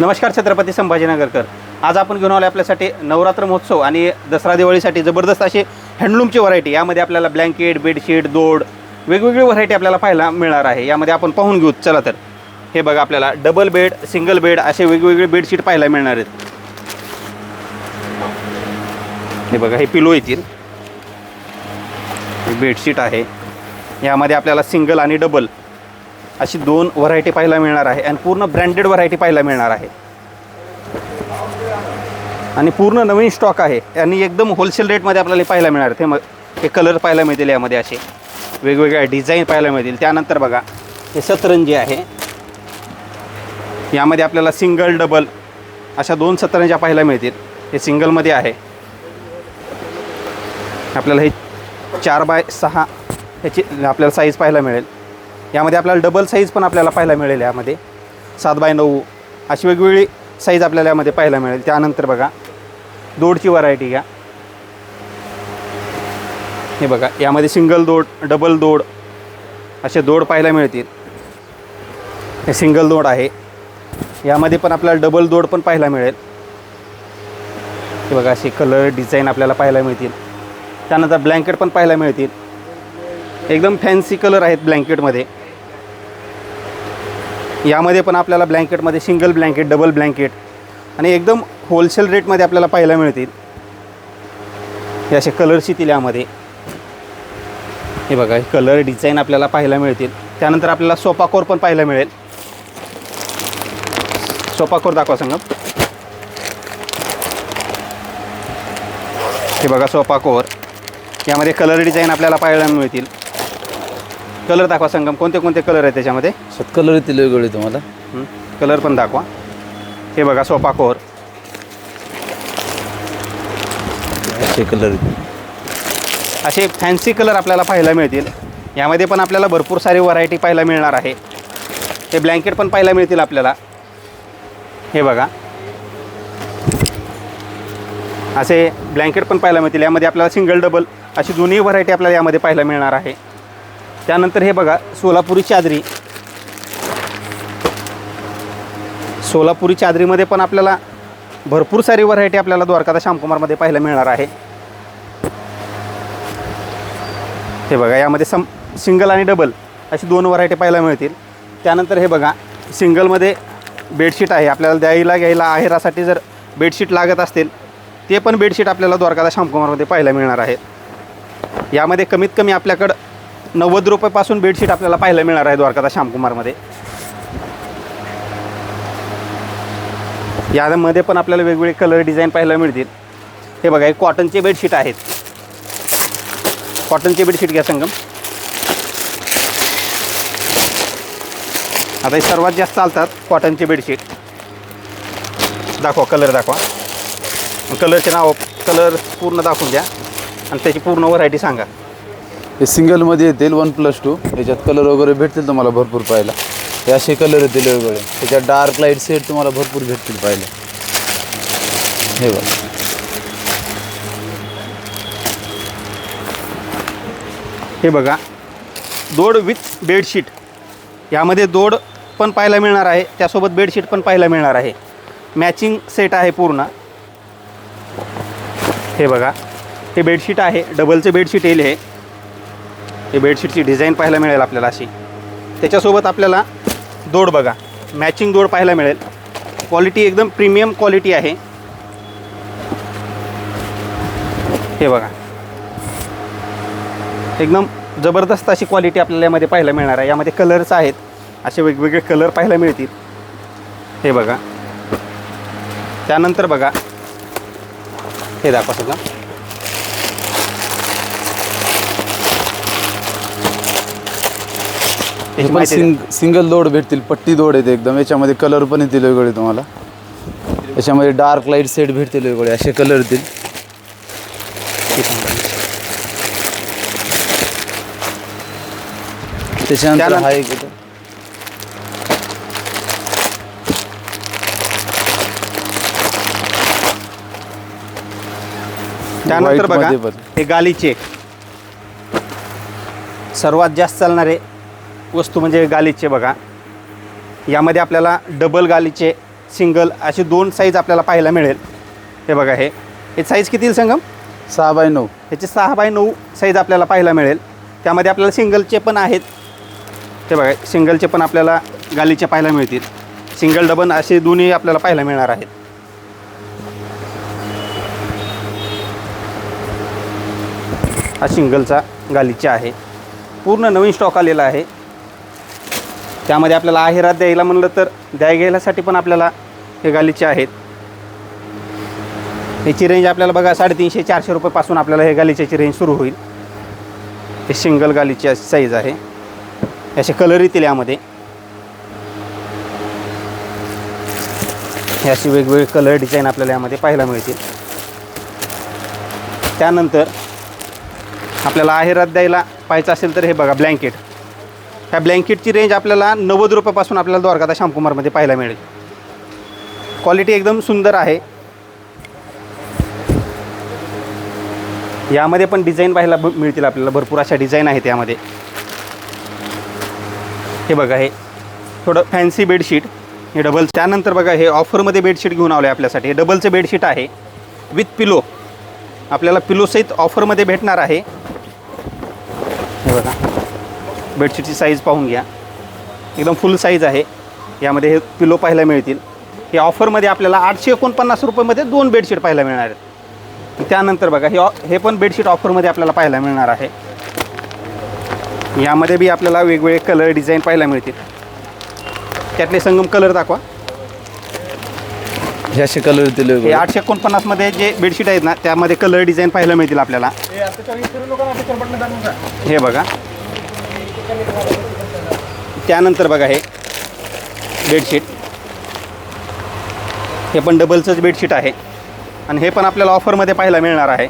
नमस्कार छत्रपती संभाजीनगरकर आज आपण घेऊन आलो आपल्यासाठी नवरात्र महोत्सव आणि दसरा दिवाळीसाठी जबरदस्त अशी हँडलूमची व्हरायटी यामध्ये आपल्याला ब्लँकेट बेडशीट दोड वेगवेगळी व्हरायटी आपल्याला पाहायला मिळणार आहे. यामध्ये आपण पाहून घेऊ. चला तर. हे बघा आपल्याला डबल बेड सिंगल बेड असे वेगवेगळे बेडशीट पाहायला मिळणार आहेत. हे बघा हे पिलो येतील हे बेडशीट आहे. यामध्ये आपल्याला सिंगल आणि डबल अशी दोन व्हरायटी पाहायला मिळणार आहे आणि पूर्ण ब्रँडेड व्हरायटी पाहायला मिळणार आहे. आणि पूर्ण नवीन स्टॉक आहे. आणि एकदम होलसेल रेटमध्ये आपल्याला पाहायला मिळणार ते मग हे कलर पाहायला मिळतील यामध्ये असे. वेगवेगळ्या डिझाईन पाहायला मिळतील. त्यानंतर बघा हे सतरंजी आहे. यामध्ये आपल्याला सिंगल डबल अशा दोन सतरंज्या पाहायला मिळतील. हे सिंगलमध्ये आहे. आपल्याला हे चार बाय सहा ह्याची आपल्याला साईज पाहायला मिळेल. यामध्ये आपल्याला डबल साईज पण आपल्याला पाहायला मिळेल यामध्ये. सात बाय नऊ अशी वेगवेगळी साईज आपल्याला यामध्ये पाहायला मिळेल. त्यानंतर बघा दोडची व्हरायटी घ्या. हे बघा यामध्ये सिंगल दोड डबल दोड असे दोड पाहायला मिळतील. हे सिंगल दोड आहे. यामध्ये पण आपल्याला डबल दोड पण पाहायला मिळेल. हे बघा असे कलर डिझाईन आपल्याला पाहायला मिळतील. त्यानंतर ब्लँकेट पण पाहायला मिळतील. एकदम फॅन्सी कलर आहेत ब्लँकेटमध्ये यामध्ये पण आपल्याला ब्लँकेटमध्ये सिंगल ब्लँकेट डबल ब्लँकेट आणि एकदम होलसेल रेटमध्ये आपल्याला पाहायला मिळतील. हे असे कलर्स येतील यामध्ये. हे बघा हे कलर डिझाईन आपल्याला पाहायला मिळतील. त्यानंतर आपल्याला सोपाकोर पण पाहायला मिळेल. सोपाकोर दाखवा संगम. हे बघा सोपाकोर. यामध्ये कलर डिझाईन आपल्याला पाहायला मिळतील. कलर दाखवा संगम. कोणते कोणते कलर आहेत त्याच्यामध्ये? सात कलर येतील वेगवेगळे तुम्हाला. कलर पण दाखवा. हे बघा सोफा कोर. असे कलर असे फॅन्सी कलर आपल्याला पाहायला मिळतील. यामध्ये पण आपल्याला भरपूर सारी व्हरायटी पाहायला मिळणार आहे. हे ब्लँकेट पण पाहायला मिळतील आपल्याला. हे बघा. असे ब्लँकेट पण पाहायला मिळतील. यामध्ये आपल्याला सिंगल डबल अशी दोन्ही व्हरायटी आपल्याला यामध्ये पाहायला मिळणार आहे. त्यानंतर हे बघा सोलापुरी चादरी. सोलापुरी चादरीमध्ये पण आपल्याला भरपूर सारी व्हरायटी आपल्याला द्वारकादा श्यामकुमारमध्ये पाहायला मिळणार आहे. हे बघा यामध्ये सम सिंगल आणि डबल अशी दोन व्हरायटी पाहायला मिळतील. त्यानंतर हे बघा सिंगलमध्ये बेडशीट आहे. आपल्याला द्यायला घ्यायला आहेरासाठी जर बेडशीट लागत असतील ते पण बेडशीट आपल्याला द्वारकादा श्यामकुमारमध्ये पाहायला मिळणार आहे. यामध्ये कमीत कमी आपल्याकडं नव्वद रुपयापासून बेडशीट आपल्याला पाहायला मिळणार आहे द्वारकाचा श्यामकुमारमध्ये. यामध्ये पण आपल्याला वेगवेगळे कलर डिझाईन पाहायला मिळतील. हे बघा हे कॉटनचे बेडशीट आहेत. कॉटनचे बेडशीट घ्या संगम. आता हे सर्वात जास्त चालतात कॉटनचे बेडशीट दाखवा कलर दाखवा. कलरचे नाव कलर पूर्ण दाखवून द्या. आणि त्याची पूर्ण व्हरायटी सांगा. हे सिंगलमध्ये येतील वन प्लस टू. याच्यात कलर वगैरे भेटतील तुम्हाला भरपूर पाहायला. हे असे कलर येतील वेगवेगळे त्याच्यात डार्क लाइट सेट तुम्हाला भरपूर भेटतील पाहायला. हे बघा. हे बघा. दोड विथ बेडशीट यामध्ये दोड पण पाहायला मिळणार आहे. त्यासोबत बेडशीट पण पाहायला मिळणार आहे. मॅचिंग सेट आहे पूर्ण. हे बघा. हे बेडशीट आहे. डबलचे बेडशीट येईल हे. हे बेडशीटची डिझाईन पाहायला मिळेल आपल्याला अशी. त्याच्यासोबत आपल्याला दोड बघा मॅचिंग दोड पाहायला मिळेल. क्वालिटी एकदम प्रीमियम क्वालिटी आहे. हे बघा. एकदम जबरदस्त अशी क्वालिटी आपल्याला यामध्ये पाहायला मिळणार आहे. यामध्ये कलर्स आहेत. असे वेगवेगळे कलर पाहायला मिळतील. हे बघा. त्यानंतर बघा. हे दाखवा सगळं. त्याची पण माहिती द्या. सिंग सिंगल दोड भेटतील पट्टी दोड येते एकदम याच्यामध्ये कलर पण येतील वेगवेगळे तुम्हाला याच्यामध्ये डार्क लाइट सेट भेटतील वेगवेगळे असे कलर येतील. त्याच्यानंतर त्यानंतर- हा एक येतो त्यानंतर White बघा मध्ये पण. हे गालीचे सर्वात जास्त चालणारे वस्तू म्हणजे गालीचे बघा. यामध्ये आपल्याला डबल गालीचे सिंगल असे दोन साईज आपल्याला पाहायला मिळेल. हे बघा हे. हे साईज किती संगम? सहा बाय नऊ. ह्याचे सहा बाय नऊ साईज आपल्याला पाहायला मिळेल. त्यामध्ये आपल्याला सिंगलचे पण आहेत. हे बघा सिंगलचे पण आपल्याला गालीचे पाहायला मिळतील. सिंगल डबल असे दोन्ही आपल्याला पाहायला मिळणार आहेत. हा सिंगलचा गालीचा आहे. पूर्ण नवीन स्टॉक आलेला आहे. त्यामध्ये आपल्याला आहेरात द्यायला म्हणलं तर द्याय घ्यायलासाठी पण आपल्याला हे गालीचे आहेत. याची रेंज आपल्याला बघा साडेतीनशे चारशे रुपयेपासून आपल्याला हे गालीच्याची रेंज सुरू होईल. हे सिंगल गालीची साईज आहे. असे कलर येतील यामध्ये. हे वेगवेगळे कलर डिझाईन आपल्याला यामध्ये पाहायला मिळतील. त्यानंतर आपल्याला आहेरात द्यायला पाहायचं असेल तर हे बघा ब्लँकेट ह्या ब्लँकेटची रेंज आपल्याला नव्वद रुपयापासून आपल्याला द्वारकादा श्यामकुमारमध्ये पाहायला मिळेल. क्वालिटी एकदम सुंदर आहे. यामध्ये पण डिझाईन पाहायला ब- मिळतील आपल्याला. भरपूर अशा डिझाईन आहेत यामध्ये. हे बघा हे थोडं फॅन्सी बेडशीट हे डबल त्यानंतर बघा हे ऑफरमध्ये बेडशीट घेऊन आलो आहे आपल्यासाठी. हे डबलचं बेडशीट आहे. विथ पिलो आपल्याला पिलोसहित ऑफरमध्ये भेटणार आहे. हे बघा. बेडशीटची साईज पाहून घ्या. एकदम फुल साईज आहे. यामध्ये हे पिलो पाहायला मिळतील. हे ऑफरमध्ये आपल्याला आठशे एकोणपन्नास रुपयामध्ये दोन बेडशीट पाहायला मिळणार आहेत. त्यानंतर बघा हे ऑ- हे पण बेडशीट ऑफरमध्ये आपल्याला पाहायला मिळणार आहे. यामध्ये बी आपल्याला वेगवेगळे कलर डिझाईन पाहायला मिळतील. त्यातले संगम कलर दाखवा. हे असे कलर येतील हे आठशे एकोणपन्नासमध्ये जे बेडशीट आहेत ना त्यामध्ये कलर डिझाईन पाहायला मिळतील आपल्याला. हे बघा. त्यानंतर बघा हे बेडशीट. हे पण डबलचंच बेडशीट आहे. आणि हे पण आपल्याला ऑफरमध्ये पाहायला मिळणार आहे.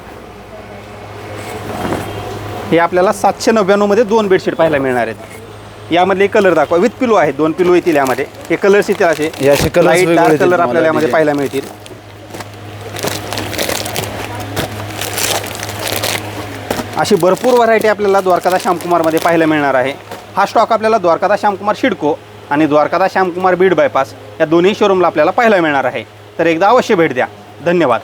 हे आपल्याला सातशे नव्याण्णवमध्ये दोन बेडशीट पाहायला मिळणार आहेत. यामधले कलर दाखवा. विथ पिलो आहेत. दोन पिलो येतील यामध्ये. हे कलर्स येतील असे. कलर आपल्याला यामध्ये. पाहायला मिळतील. अशी भरपूर व्हरायटी आपल्याला द्वारकादास श्यामकुमारमध्ये पाहायला मिळणार आहे. हा स्टॉक आपल्याला द्वारकादास श्यामकुमार शिडको आणि द्वारकादास श्यामकुमार बीड बायपास या दोन्ही शोरूमला आपल्याला पाहायला मिळणार आहे. तर एकदा अवश्य भेट द्या. धन्यवाद.